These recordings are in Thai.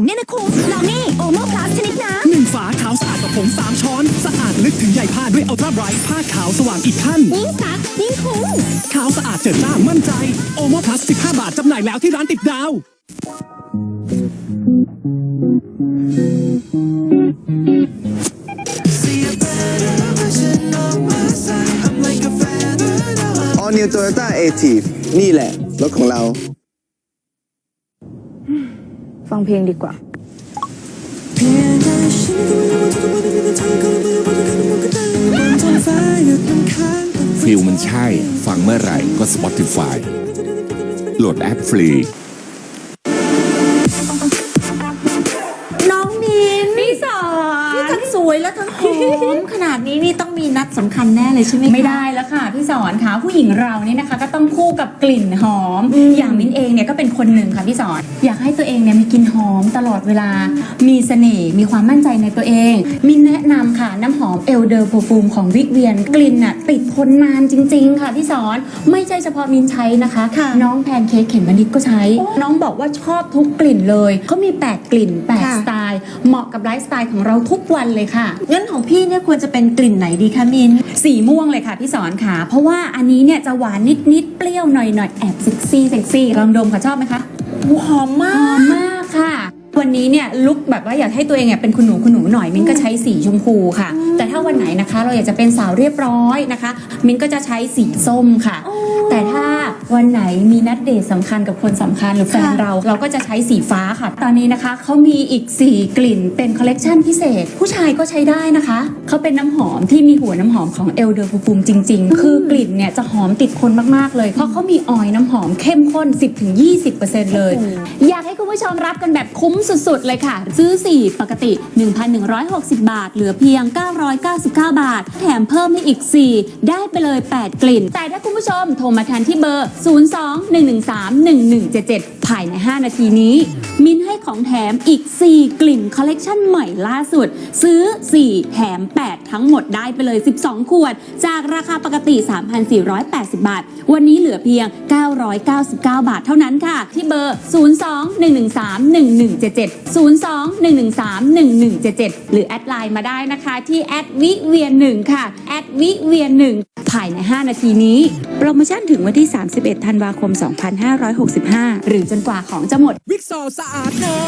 ผมเนี่ยนะคุณลองนี่โอโมพลัสชนิดน้หนึ่งฝาขาวสะอาดกับผงสามช้อน สะอาดลึกถึงใยผ้าด้วยอัลตร้าไบรท์ผ้าขาวสว่างอีกขั้นำยิ่งซักยิ่งคุ้มขาวสะอาดเจิดจ้ามั่นใจโอโมพลัส15 บาทจำหน่ายแล้วที่ร้านติดดาว All New Toyota a t i v นี่แหละรถของเรา ฟังเพลงดีกว่าฟิลมันใช่ ฟังเมื่อไหร่ก็ Spotify โหลดแอปฟรี น้องมินพี่สอที่ทั้งสวยและทั้งหอมขนาดนี้นี่ต้องมีนัดสำคัญแน่เลยใช่ไหมคะ ไม่ได้แล้วค่ะพี่สอนค่ะผู้หญิงเรานี่นะคะ ก็ต้องคู่กับกลิ่นหอม อย่างมิ้น เองเนี่ยก็เป็นคนหนึ่งค่ะพี่สอน อยากให้ตัวเองเนี่ยมีกลิ่นหอมตลอดเวลา มีเสน่ห์มีความมั่นใจในตัวเองมินแนะนำค่ะน้ำหอมเอลเดอร์โ f ฟูมของวิกเวียน กลิ่นน่ะติดทนนานจริง ๆ ค่ะพี่สอนไม่ใช่เฉพาะมินใช้นะคะ ค่ะน้องแพนเค้กเข็มมะนิดก็ใช้ น้องบอกว่าชอบทุกกลิ่นเลยเขามี 8 กลิ่น 8 ค่ะ สไตล์ เหมาะกับไลฟ์สไตล์ของเราทุกวันเลยค่ะ งั้นของพี่เนี่ยควรจะเป็นกลิ่นไหนดีคะมิน สีม่วงเลยค่ะพี่สอนค่ะ เพราะว่าอันนี้เนี่ยจะหวานนิดนิดๆเปรี้ยวหน่อยหน่อยๆแอบเซ็กซี่เซ็กซี่ลองดมค่ะชอบไหมคะหอมมาหอกมมากค่ะ วันนี้เนี่ยลุกแบบว่าอยากให้ตัวเองเนี่ยเป็นคุณหนูคุณหนูหน่อยมิ้นก็ใช้สีชมพูค่ะ แต่ถ้าวันไหนนะคะ เราอยากจะเป็นสาวเรียบร้อยนะคะ มิ้นก็จะใช้สีส้มค่ะ แต่ถ้า วันไหนมีนัดเดทสำคัญกับคนสำคัญหรือแฟนค่ะ เราเราก็จะใช้สีฟ้าค่ะ ตอนนี้นะคะเขามีอีก 4 กลิ่นเป็นคอลเลกชันพิเศษ ผู้ชายก็ใช้ได้นะคะเขาเป็นน้ำหอมที่มีหัวน้ำหอมของเอลเดอร์ฟูมจริง ๆ คือกลิ่นเนี่ยจะหอมติดคนมากๆเลย เพราะเขามีออยล์น้ำหอมเข้มข้น 10-20%เลย อยากให้คุณผู้ชมรับกันแบบคุ้มสุด ๆ เลยค่ะ ซื้อ 4 ปกติ 1,160 บาท เหลือเพียง 999 บาท แถมเพิ่มให้อีก 4 ได้ไปเลย 8 กลิ่น แต่ถ้าคุณผู้ชมโทรมาทันที่เบอร์02-113-1177 ภายใน 5 นาทีนี้ มินให้ของแถมอีก 4 กลิ่นคอลเลกชันใหม่ล่าสุด ซื้อ 4 แถม 8 ทั้งหมดได้ไปเลย 12 ขวด จากราคาปกติ 3,480 บาท วันนี้เหลือเพียง 999 บาทเท่านั้นค่ะ ที่เบอร์ 02-113-1177 02-113-1177 หรือแอดไลน์มาได้นะคะที่แอดวิเวียนหนึ่งค่ะแอดวิเวียนหนึ่ง ภายใน 5 นาทีนี้ โปรโมชั่นถึงวันที่ 31 ธันวาคม 2565 หรือจนกว่าของจะหมด วิกซอลสะอาดนา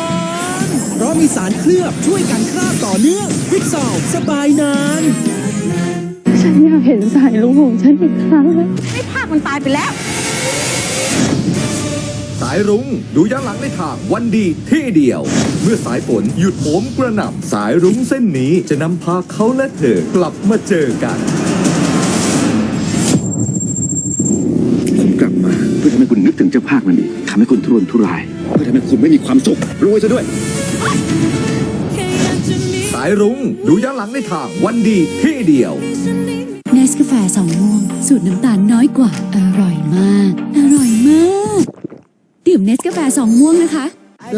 นเพราะมีสารเคลือบช่วยกันคราบต่อเนื่อง วิกซอลสบายนานฉันอยากเห็นสายลุงของฉันอีกครั้งให้ภาพมันตายไปแล้ว สายรุ้งดูย้อนหลังในทางวันดีที่เดียว เมื่อสายฝนหยุดโหมกระหน่ำสายรุ้งเส้นนี้จะนำพาเขาและเธอกลับมาเจอกัน ภาคนั่นเองทำให้คุณทุรนทุราย เพื่อทำให้คุณไม่มีความสุขรวยซะด้วย สายรุ้งดูย้อนหลังในทางวันดีที่เดียว เนสกาแฟสองม่วง สูตรน้ำตาลน้อยกว่า อร่อยมาก อร่อยมากดื่มเนสกาแฟสองม่วงนะคะ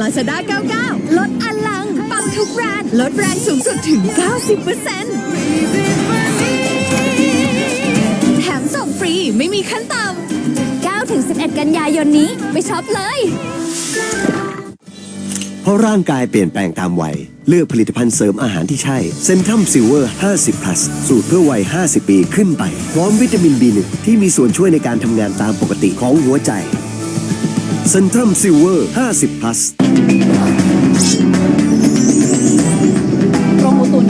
Lazada 99 ลดอลัง ปังทุกแบรนด์ลดแรงสูงสุดถึง 90%แถมส่งฟรีไม่มีขั้นต่ำ9 ถึง 11 กันยายนนี้ ไปช็อปเลย เพราะร่างกายเปลี่ยนแปลงตามวัย เลือกผลิตภัณฑ์เสริมอาหารที่ใช่เซนทัมซิลเวอร์ 50 plus สูตรเพื่อวัย 50 ปีขึ้นไป พร้อมวิตามิน B1 ที่มีส่วนช่วยในการทำงานตามปกติของหัวใจเซนทัมซิลเวอร์ 50 plus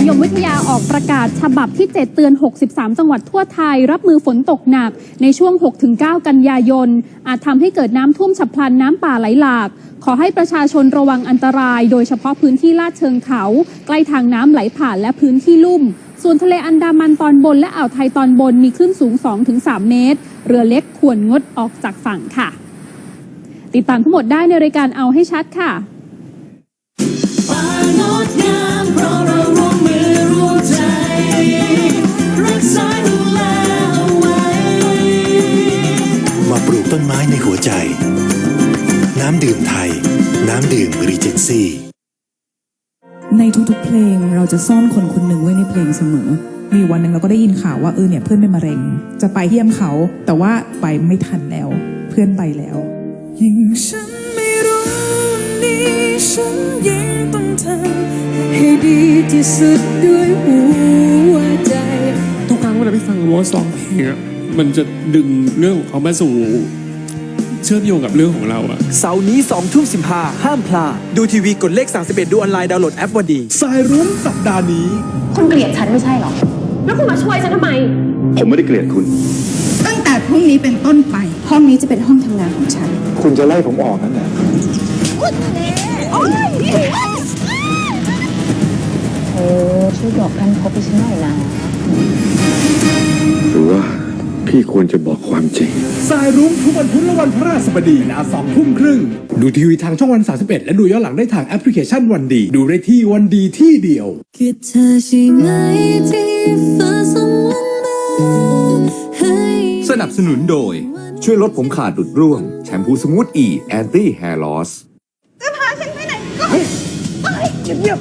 นิยมวิทยาออกประกาศฉบับที่ 7 เตือน 63 จังหวัดทั่วไทย รับมือฝนตกหนักในช่วง 6-9 กันยายน อาจทำให้เกิดน้ำท่วมฉับพลันน้ำป่าไหลหลาก ขอให้ประชาชนระวังอันตราย โดยเฉพาะพื้นที่ลาดเชิงเขา ใกล้ทางน้ำไหลผ่านและพื้นที่ลุ่ม ส่วนทะเลอันดามันตอนบนและอ่าวไทยตอนบนมีคลื่นสูง 2-3 เมตร เรือเล็กควรงดออกจากฝั่งค่ะ ติดตามทั้งหมดได้ในรายการเอาให้ชัดค่ะ ไทย น้ำดื่มรีเจนซี่ ในทุกๆเพลงเราจะซ่อนคนคนหนึ่งไว้ในเพลงเสมอ มีวันหนึ่งเราก็ได้ยินข่าวว่าเออเนี่ยเพื่อนเป็นมะเร็ง จะไปเยี่ยมเขา แต่ว่าไปไม่ทันแล้ว เพื่อนไปแล้ว ยิ่งฉันไม่รู้นี่ฉันยิ่งให้ดีที่สุดด้วยหัวใจทุกครั้งเวลาพี่ฟังโรสร้องเพลงอะมันจะดึงเรื่องของเขามาสู่ เชื่อมโยงกับเรื่องของเราอะเสาร์นี้2ทุ่ม15ห้ามพลาดดูทีวีกดเลข 31 ดูออนไลน์ดาวน์โหลดแอปวันดีสายรุ้งสัปดาห์นี้ คุณเกลียดฉันไม่ใช่หรอ แล้วคุณมาช่วยฉันทำไม ผมไม่ได้เกลียดคุณ ตั้งแต่พรุ่งนี้เป็นต้นไป ห้องนี้จะเป็นห้องทำงานของฉัน คุณจะไล่ผมออกนั่นแหละโอ้ช่วยบอกกันพบไปฉันหน่อยนะหรือว่า พี่ควรจะบอกความจริง สายรุ้งทุกวันพุธและวันพฤหัสบดีเวลาสองทุ่มครึ่ง ดูทีวีทางช่องวัน 31 และดูย้อนหลังได้ทางแอปพลิเคชันวันดี ดูได้ที่วันดีที่เดียว คือเธอใช่ไหมที่ฟ้าส่งมันมาให้สนับสนุนโดย ช่วยลดผมขาดหลุดร่วง แชมพูสมูทอีแอนตี้แฮร์ลอสจะพาฉันไปไหนก็ไปเงียบ